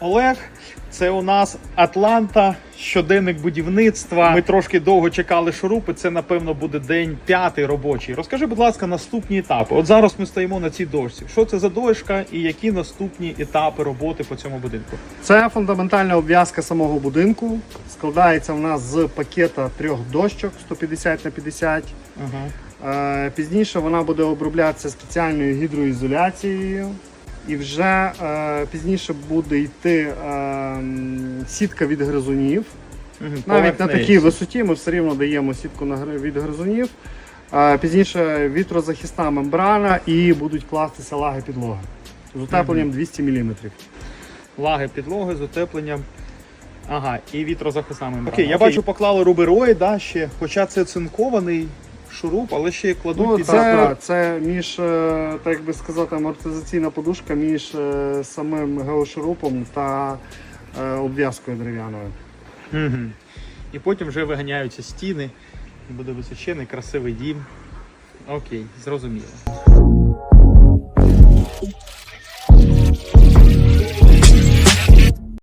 Олег. Це у нас Атланта, щоденник будівництва. Ми трошки довго чекали шурупи. Це, напевно, буде день п'ятий робочий. Розкажи, будь ласка, наступні етапи. От зараз ми стоїмо на цій дошці. Що це за дошка і які наступні етапи роботи по цьому будинку? Це фундаментальна обв'язка самого будинку. Складається в нас з пакета трьох дощок 150 на 50. Ага. Е, Пізніше вона буде оброблятися спеціальною гідроізоляцією. І вже е, пізніше буде йти е, сітка від гризунів. Навіть на такій висоті ми все рівно даємо сітку на гри- від гризунів. Е, Пізніше вітрозахисна мембрана і будуть кластися лаги підлоги з утепленням 200 мм. Лаги підлоги з утепленням. Ага, і вітрозахисна мембрана. Окей, я бачу, поклали рубероїд, да, ще, хоча це цинкований шуруп, але ще й кладуть Ну, під це, заклад. це між, е, так як би сказати, амортизаційна подушка між е, самим геошурупом та е, обв'язкою дерев'яною. Угу. І потім вже виганяються стіни, буде височений, красивий дім. Окей, зрозуміло.